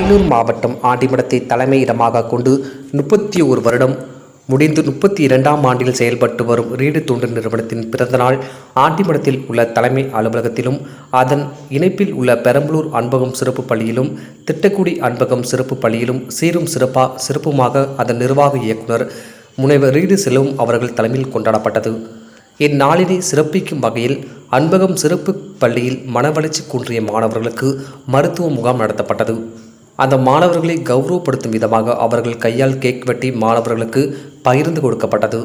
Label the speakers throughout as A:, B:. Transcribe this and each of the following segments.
A: அரியலூர் மாவட்டம் ஆண்டிமடத்தை தலைமையிடமாக கொண்டு முப்பத்தி ஒரு வருடம் முடிந்து முப்பத்தி இரண்டாம் ஆண்டில் செயல்பட்டு வரும் ரீடு தொண்டு நிறுவனத்தின் பிறந்தநாள் ஆண்டிமடத்தில் உள்ள தலைமை அலுவலகத்திலும் அதன் இணைப்பில் உள்ள பெரம்பலூர் அன்பகம் சிறப்பு பள்ளியிலும் திட்டக்குடி அன்பகம் சிறப்பு பள்ளியிலும் சீரும் சிறப்பா சிறப்புமாக அதன் நிர்வாக இயக்குனர் முனைவர் ரீடு செல்வம் அவர்கள் தலைமையில் கொண்டாடப்பட்டது. இந்நாளினை சிறப்பிக்கும் வகையில் அன்பகம் சிறப்பு பள்ளியில் மனவளர்ச்சி குன்றிய மாணவர்களுக்கு மருத்துவ முகாம் நடத்தப்பட்டது. அந்த மாணவர்களை கௌரவப்படுத்தும் விதமாக அவர்கள் கையால் கேக் வெட்டி மாணவர்களுக்கு பகிர்ந்து கொடுக்கப்பட்டது.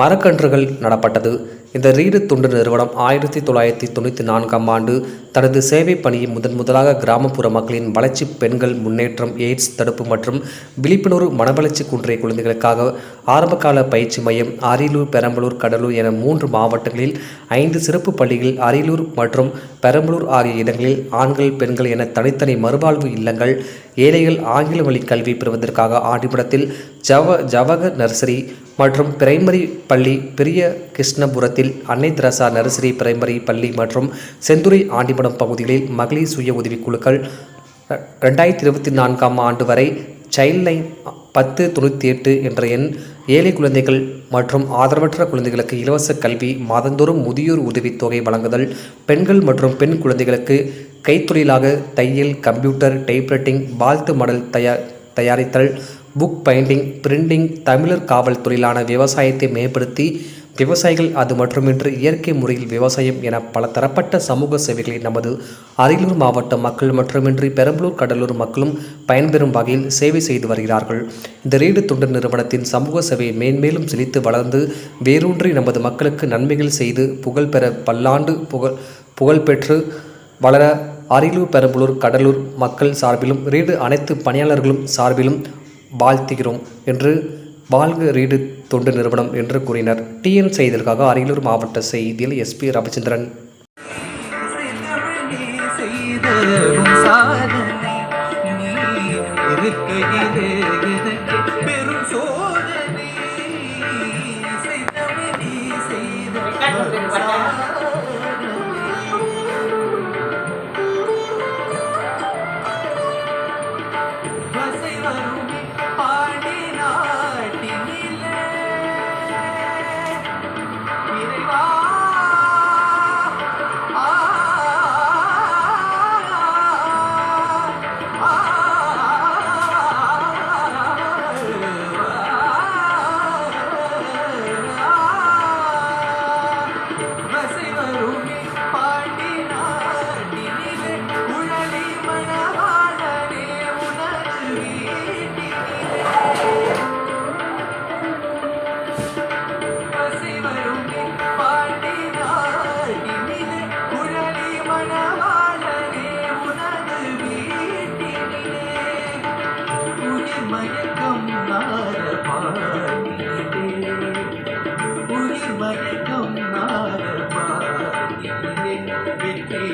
A: மரக்கன்றுகள் நடப்பட்டது. இந்த ரீடு தொண்டு நிறுவனம் ஆயிரத்தி தொள்ளாயிரத்தி தொண்ணூற்றி நான்காம் ஆண்டு தனது சேவை பணியை முதன் முதலாக கிராமப்புற மக்களின் வளர்ச்சி பெண்கள் முன்னேற்றம் எய்ட்ஸ் தடுப்பு மற்றும் விழிப்புணர்வு மனவளர்ச்சி குன்றிய குழந்தைகளுக்காக ஆரம்பகால பயிற்சி மையம் அரியலூர் பெரம்பலூர் கடலூர் என மூன்று மாவட்டங்களில் ஐந்து சிறப்பு பள்ளிகள் அரியலூர் மற்றும் பெரம்பலூர் ஆகிய இடங்களில் ஆண்கள் பெண்கள் என தனித்தனி மறுவாழ்வு இல்லங்கள் ஏழைகள் ஆங்கில வழி கல்வி பெறுவதற்காக ஆண்டிபுரத்தில் ஜவ ஜவக நர்சரி மற்றும் பிரைமரி பள்ளி பெரிய கிருஷ்ணபுரத்தில் அன்னை திரசா நர்சரி பிரைமரி பள்ளி மற்றும் செந்துறை ஆண்டிமடம் பகுதிகளில் மகளிர் சுய உதவிக்குழுக்கள் ரெண்டாயிரத்தி இருபத்தி நான்காம் ஆண்டு வரை சைல்ட் லைன் பத்து தொண்ணூற்றி எட்டு என்ற எண் ஏழை குழந்தைகள் மற்றும் ஆதரவற்ற குழந்தைகளுக்கு இலவச கல்வி மாதந்தோறும் முதியோர் உதவித்தொகை வழங்குதல் பெண்கள் மற்றும் பெண் குழந்தைகளுக்கு கைத்தொழிலாக தையல் கம்ப்யூட்டர் டைப்ரைட்டிங் வாழ்த்து மடல் தயார் தயாரித்தல் புக் பைண்டிங் பிரிண்டிங் தமிழர் காவல் தொழிலான விவசாயத்தை மேம்படுத்தி விவசாயிகள் அது மட்டுமின்றி இயற்கை முறையில் விவசாயம் என பல தரப்பட்ட சமூக சேவைகளை நமது அரியலூர் மாவட்ட மக்கள் மட்டுமின்றி பெரம்பலூர் கடலூர் மக்களும் பயன்பெறும் வகையில் சேவை செய்து வருகிறார்கள். இந்த ரீடு தொண்டு நிறுவனத்தின் சமூக சேவையை மேன்மேலும் செழித்து வளர்ந்து வேரூன்றி நமது மக்களுக்கு நன்மைகள் செய்து புகழ் பெற பல்லாண்டு புகழ் புகழ்பெற்று வளர அரியலூர் பெரம்பலூர் கடலூர் மக்கள் சார்பிலும் ரீடு அனைத்து பணியாளர்களும் சார்பிலும் வாழ்த்துகிறோம் என்று வாழ்க ரீடு தொண்டு நிறுவனம் என்று கூறினர். டிஎன் செய்திகளுக்காக அரியலூர் மாவட்ட செய்தியில் எஸ்பி ரவிச்சந்திரன்.
B: மயக்கம் நார பாட்டினிலே உயிர் மயக்கம் நார பாட்டினிலே வெற்றி